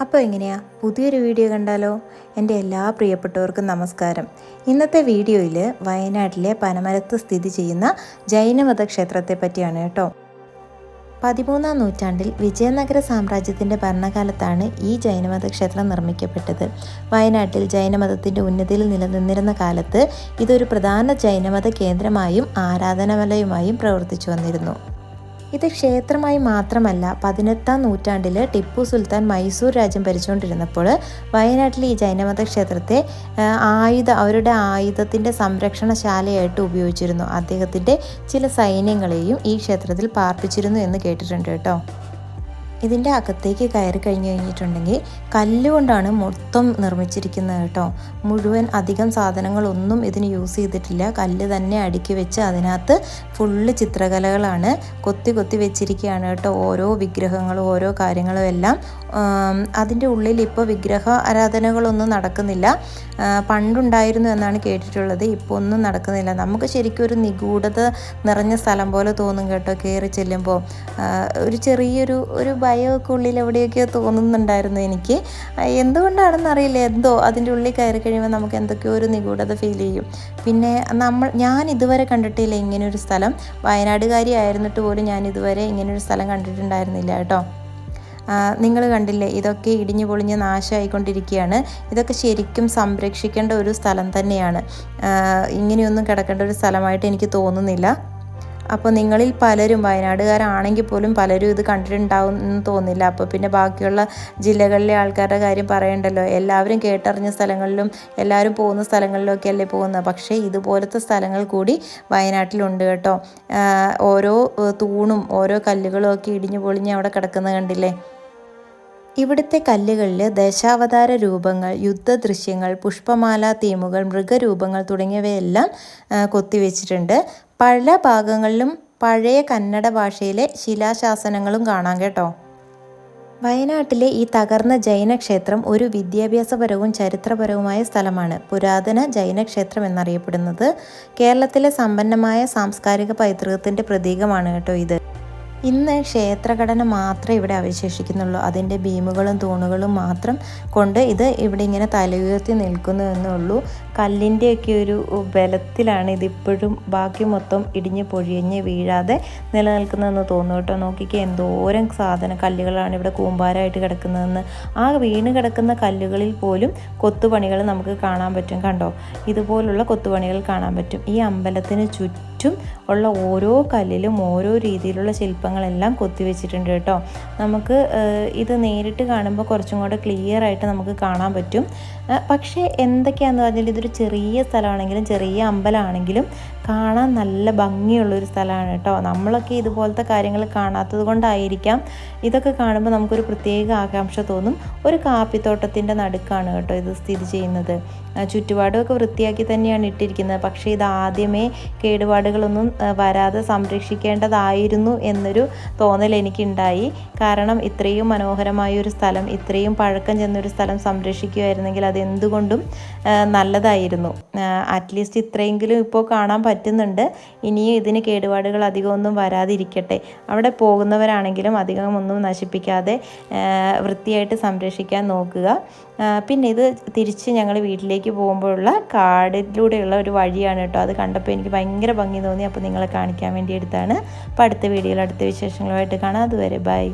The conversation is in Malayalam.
അപ്പോൾ എങ്ങനെയാ? പുതിയൊരു വീഡിയോ കണ്ടാലോ? എന്റെ എല്ലാ പ്രിയപ്പെട്ടവർക്കും നമസ്കാരം. ഇന്നത്തെ വീഡിയോയിൽ വയനാട്ടിലെ പനമരത്ത് സ്ഥിതി ചെയ്യുന്ന ജൈനമത ക്ഷേത്രത്തെ പറ്റിയാണ് കേട്ടോ. പതിമൂന്നാം നൂറ്റാണ്ടിൽ വിജയനഗര സാമ്രാജ്യത്തിന്റെ ഭരണകാലത്താണ് ഈ ജൈനമത ക്ഷേത്രം നിർമ്മിക്കപ്പെട്ടത്. വയനാട്ടിൽ ജൈനമതത്തിന്റെ ഉന്നതിയിൽ നിലനിന്നിരുന്ന കാലത്ത് ഇതൊരു പ്രധാന ജൈനമത കേന്ദ്രമായും ആരാധനാലയമായും പ്രവർത്തിച്ചു വന്നിരുന്നു. ഇത് ക്ഷേത്രമായി മാത്രമല്ല പതിനെട്ടാം നൂറ്റാണ്ടിൽ ടിപ്പു സുൽത്താൻ മൈസൂർ രാജ്യം ഭരിച്ചുകൊണ്ടിരുന്നപ്പോൾ വയനാട്ടിലെ ഈ ജൈനമത ക്ഷേത്രത്തെ ആയുധ അവരുടെ ആയുധത്തിന്റെ സംരക്ഷണശാലയായിട്ട് ഉപയോഗിച്ചിരുന്നു. അദ്ദേഹത്തിന്റെ ചില സൈന്യങ്ങളെയും ഈ ക്ഷേത്രത്തിൽ പാർപ്പിച്ചിരുന്നു എന്ന് കേട്ടിട്ടുണ്ട് കേട്ടോ. ഇതിന്റെ അകത്തേക്ക് കയറി കഴിഞ്ഞ് കഴിഞ്ഞിട്ടുണ്ടെങ്കിൽ കല്ലുകൊണ്ടാണ് മൊത്തം നിർമ്മിച്ചിരിക്കുന്നത് കേട്ടോ. മുഴുവൻ അധികം സാധനങ്ങളൊന്നും ഇതിന് യൂസ് ചെയ്തിട്ടില്ല. കല്ല് തന്നെ അടുക്കി വെച്ച് അതിനകത്ത് ഫുള്ള് ചിത്രകലകളാണ് കൊത്തി കൊത്തി വെച്ചിരിക്കുകയാണ് കേട്ടോ. ഓരോ വിഗ്രഹങ്ങളും ഓരോ കാര്യങ്ങളും എല്ലാം. അതിന്റെ ഉള്ളിൽ ഇപ്പോൾ വിഗ്രഹ ആരാധനകളൊന്നും നടക്കുന്നില്ല. പണ്ടുണ്ടായിരുന്നു എന്നാണ് കേട്ടിട്ടുള്ളത്. ഇപ്പോൾ ഒന്നും നടക്കുന്നില്ല. നമുക്ക് ശരിക്കും ഒരു നിഗൂഢത നിറഞ്ഞ സ്ഥലം പോലെ തോന്നും കേട്ടോ കയറി ചെല്ലുമ്പോൾ ഒരു ചെറിയൊരു ഒരു ഭയമൊക്കെ ഉള്ളിൽ തോന്നുന്നുണ്ടായിരുന്നു എനിക്ക്. എന്തുകൊണ്ടാണെന്ന് അറിയില്ല എന്തോ അതിന്റെ ഉള്ളിൽ കയറി കഴിയുമ്പോൾ നമുക്ക് എന്തൊക്കെയോ ഒരു നിഗൂഢത ഫീൽ ചെയ്യും. പിന്നെ നമ്മൾ ഞാൻ ഇതുവരെ കണ്ടിട്ടില്ല ഇങ്ങനൊരു സ്ഥലം. വയനാടുകാരി ആയിരുന്നിട്ട് പോലും ഞാൻ ഇതുവരെ ഇങ്ങനൊരു സ്ഥലം കണ്ടിട്ടുണ്ടായിരുന്നില്ല കേട്ടോ. നിങ്ങൾ കണ്ടില്ലേ? ഇതൊക്കെ ഇടിഞ്ഞു പൊളിഞ്ഞ് നാശമായിക്കൊണ്ടിരിക്കുകയാണ് ഇതൊക്കെ ശരിക്കും സംരക്ഷിക്കേണ്ട ഒരു സ്ഥലം തന്നെയാണ്. ഇങ്ങനെയൊന്നും കിടക്കേണ്ട ഒരു സ്ഥലമായിട്ട് എനിക്ക് തോന്നുന്നില്ല. അപ്പോൾ നിങ്ങളിൽ പലരും വയനാടുകാരാണെങ്കിൽ പോലും പലരും ഇത് കണ്ടിട്ടുണ്ടാവും എന്ന് തോന്നില്ല. അപ്പോൾ പിന്നെ ബാക്കിയുള്ള ജില്ലകളിലെ ആൾക്കാരുടെ കാര്യം പറയണ്ടല്ലോ. എല്ലാവരും കേട്ടറിഞ്ഞ സ്ഥലങ്ങളിലും എല്ലാവരും പോകുന്ന സ്ഥലങ്ങളിലൊക്കെ അല്ലേ പോകുന്നത്? പക്ഷേ ഇതുപോലത്തെ സ്ഥലങ്ങൾ കൂടി വയനാട്ടിലുണ്ട് കേട്ടോ. ഓരോ തൂണും ഓരോ കല്ലുകളും ഒക്കെ ഇടിഞ്ഞു പൊളിഞ്ഞ് അവിടെ കിടക്കുന്നത് കണ്ടില്ലേ? ഇവിടുത്തെ കല്ലുകളിൽ ദശാവതാര രൂപങ്ങൾ യുദ്ധ ദൃശ്യങ്ങൾ പുഷ്പമാല തീമുകൾ മൃഗരൂപങ്ങൾ തുടങ്ങിയവയെല്ലാം കൊത്തിവെച്ചിട്ടുണ്ട്. പല ഭാഗങ്ങളിലും പഴയ കന്നഡ ഭാഷയിലെ ശിലാശാസനങ്ങളും കാണാം കേട്ടോ. വയനാട്ടിലെ ഈ തകർന്ന ജൈനക്ഷേത്രം ഒരു വിദ്യാഭ്യാസപരവും ചരിത്രപരവുമായ സ്ഥലമാണ്. പുരാതന ജൈനക്ഷേത്രം എന്നറിയപ്പെടുന്നത് കേരളത്തിലെ സമ്പന്നമായ സാംസ്കാരിക പൈതൃകത്തിന്റെ പ്രതീകമാണ് കേട്ടോ ഇത്. ഇന്ന് ക്ഷേത്രഘടന മാത്രമേ ഇവിടെ അവശേഷിക്കുന്നുള്ളൂ. അതിന്റെ ഭീമുകളും തൂണുകളും മാത്രം കൊണ്ട് ഇത് ഇവിടെ ഇങ്ങനെ തലയുയർത്തി നിൽക്കുന്നു എന്നുള്ളൂ. കല്ലിന്റെയൊക്കെ ഒരു ബലത്തിലാണ് ഇതിപ്പോഴും ബാക്കി മൊത്തം ഇടിഞ്ഞ് പൊഴിഞ്ഞ് വീഴാതെ നിലനിൽക്കുന്നതെന്ന് തോന്നുന്നു കേട്ടോ. നോക്കിക്കേ എന്തോരം സാധന കല്ലുകളാണ് ഇവിടെ കൂമ്പാരമായിട്ട് കിടക്കുന്നതെന്ന്. ആ വീണ് കിടക്കുന്ന കല്ലുകളിൽ പോലും കൊത്തുപണികൾ നമുക്ക് കാണാൻ പറ്റും കണ്ടോ? ഇതുപോലുള്ള കൊത്തുപണികൾ കാണാൻ പറ്റും. ഈ അമ്പലത്തിന് ചുറ്റും ഉള്ള ഓരോ കല്ലിലും ഓരോ രീതിയിലുള്ള ശില്പങ്ങളെല്ലാം കൊത്തിവെച്ചിട്ടുണ്ട് കേട്ടോ. നമുക്ക് ഇത് നേരിട്ട് കാണുമ്പോൾ കുറച്ചും കൂടെ ക്ലിയർ ആയിട്ട് നമുക്ക് കാണാൻ പറ്റും. പക്ഷേ എന്തൊക്കെയാണെന്ന് പറഞ്ഞാൽ ഇതൊരു ചെറിയ സ്ഥലമാണെങ്കിലും ചെറിയ അമ്പലമാണെങ്കിലും കാണാൻ നല്ല ഭംഗിയുള്ളൊരു സ്ഥലമാണ് കേട്ടോ. നമ്മളൊക്കെ ഇതുപോലത്തെ കാര്യങ്ങൾ കാണാത്തത് കൊണ്ടായിരിക്കാം. ഇതൊക്കെ കാണുമ്പോൾ നമുക്കൊരു പ്രത്യേക ആകാംക്ഷ തോന്നും. ഒരു കാപ്പിത്തോട്ടത്തിന്റെ നടുക്കാണ് കേട്ടോ ഇത് സ്ഥിതി ചെയ്യുന്നത്. ചുറ്റുപാടുമൊക്കെ വൃത്തിയാക്കി തന്നെയാണ് ഇട്ടിരിക്കുന്നത്. പക്ഷേ ഇത് ആദ്യമേ കേടുപാടുകളൊന്നും വരാതെ സംരക്ഷിക്കേണ്ടതായിരുന്നു എന്നൊരു തോന്നൽ എനിക്കുണ്ടായി. കാരണം ഇത്രയും മനോഹരമായ ഒരു സ്ഥലം ഇത്രയും പഴക്കം ചെന്നൊരു സ്ഥലം സംരക്ഷിക്കുമായിരുന്നെങ്കിൽ അത് എന്തുകൊണ്ടും നല്ലതായിരുന്നു അറ്റ്ലീസ്റ്റ് ഇത്രയെങ്കിലും ഇപ്പോൾ കാണാൻ പറ്റുന്നുണ്ട്. ഇനിയും ഇതിന് കേടുപാടുകൾ അധികമൊന്നും വരാതിരിക്കട്ടെ. അവിടെ പോകുന്നവരാണെങ്കിലും അധികം ഒന്നും നശിപ്പിക്കാതെ വൃത്തിയായിട്ട് സംരക്ഷിക്കാൻ നോക്കുക. പിന്നെ ഇത് തിരിച്ച് ഞങ്ങൾ വീട്ടിലേക്ക് പോകുമ്പോഴുള്ള കാടിലൂടെയുള്ള ഒരു വഴിയാണ് കേട്ടോ അത് കണ്ടപ്പോൾ എനിക്ക് ഭയങ്കര ഭംഗി തോന്നി. അപ്പോൾ നിങ്ങളെ കാണിക്കാൻ വേണ്ടി എടുത്താണ്. അപ്പോൾ അടുത്ത വീഡിയോയിൽ അടുത്ത വിശേഷങ്ങളുമായിട്ട് കാണാം. അതുവരെ ബൈ.